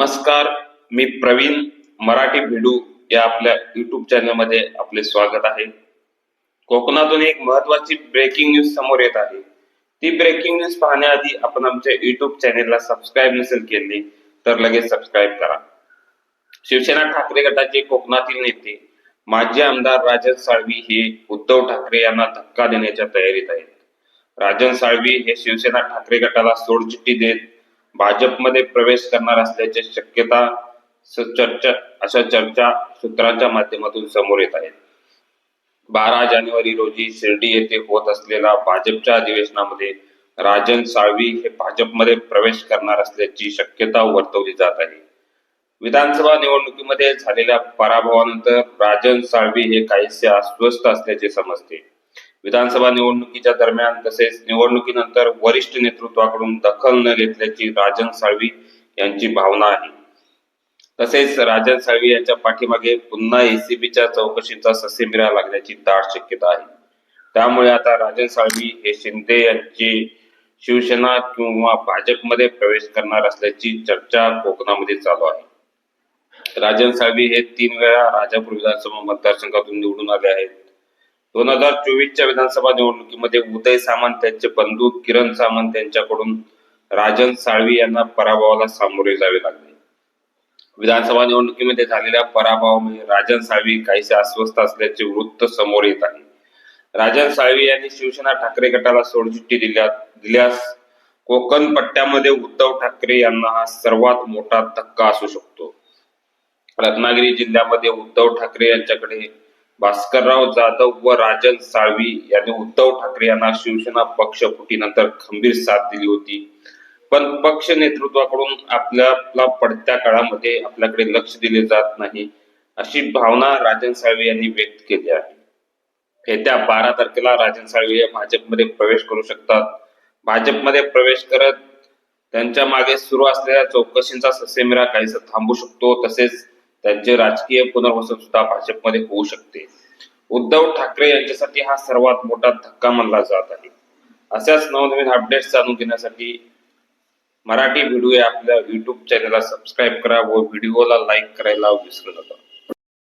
नमस्कार मी प्रवीण मराठी भिडू या आपल्या युट्यूब चॅनलमध्ये आपले स्वागत आहे. कोकणातून एक महत्वाची ब्रेकिंग न्यूज समोर येत आहे. ती ब्रेकिंग न्यूज पाहण्याआधी आपण आमच्या युट्यूब चॅनेलला सबस्क्राईब नसेल केले तर लगेच सबस्क्राईब करा. शिवसेना ठाकरे गटाचे कोकणातील नेते माजी आमदार राजन साळवी हे उद्धव ठाकरे यांना धक्का देण्याच्या तयारीत आहेत. राजन साळवी हे शिवसेना ठाकरे गटाला सोडचिठ्ठी देत भाजपमध्ये प्रवेश करणार असल्याची शक्यता चर्चा अशा चर्चा सूत्रांच्या माध्यमातून समोर येत आहेत. बारा जानेवारी रोजी शिर्डी येथे होत असलेल्या भाजपच्या अधिवेशनामध्ये राजन साळवी हे भाजपमध्ये प्रवेश करणार असल्याची शक्यता वर्तवली जात आहे. विधानसभा निवडणुकीमध्ये झालेल्या पराभवानंतर राजन साळवी हे काहीसे अस्वस्थ असल्याचे समजते. विधानसभा निवडणुकीच्या दरम्यान तसेच निवडणुकीनंतर वरिष्ठ नेतृत्वाकडून दखल न घेतल्याची राजन साळवी यांची भावना आहे. तसेच राजन साळवी यांच्या पाठीमागे पुन्हा एसीबीच्या चौकशीचा ससेमिरा लागण्याची दाट शक्यता आहे. त्यामुळे आता राजन साळवी हे शिंदे यांची शिवसेना किंवा भाजपमध्ये प्रवेश करणार असल्याची चर्चा कोकणामध्ये चालू आहे. राजन साळवी हे तीन वेळा राजापूर विधानसभा मतदारसंघातून निवडून आले आहेत. दोन हजार चोवीसच्या विधानसभा निवडणुकीमध्ये उदय सामंत यांचे बंधू किरण सामंत यांच्याकडून राजन साळवी यांना पराभवाला सामोरे जावे लागले. विधानसभा निवडणुकीमध्ये झालेल्या पराभवामुळे राजन साळवी काहीसे अस्वस्थ असल्याचे वृत्त समोर येत आहे. राजन साळवी यांनी शिवसेना ठाकरे गटाला सोडचिठ्ठी दिल्या दिल्यास कोकण पट्ट्यामध्ये उद्धव ठाकरे यांना हा सर्वात मोठा धक्का असू शकतो. रत्नागिरी जिल्ह्यामध्ये उद्धव ठाकरे यांच्याकडे भास्करराव जाधव व राजन साळवी यांनी उद्धव ठाकरे यांना शिवसेना पक्ष फुटीनंतर खंबीर साथ दिली होती. पण पक्ष नेतृत्वाकडून आपल्याला पडत्या काळामध्ये आपल्याकडे लक्ष दिले जात नाही अशी भावना राजन साळवी यांनी व्यक्त केली आहे. येत्या बारा तारखेला राजन साळवी हे भाजपमध्ये प्रवेश करू शकतात. भाजपमध्ये प्रवेश करत त्यांच्या मागे सुरू असलेल्या चौकशींचा ससेमिरा काहीसा थांबू शकतो तसेच त्यांचे राजकीय पुनर्वसन सुद्धा भाजपमध्ये होऊ शकते. उद्धव ठाकरे यांच्यासाठी हा सर्वात मोठा धक्का मानला जात आहे. अशाच नवनवीन अपडेट्स जाणून घेण्यासाठी मराठी व्हिडिओ आपल्या युट्यूब चॅनलला सबस्क्राईब करा व व्हिडिओला लाईक करायला विसरू नका.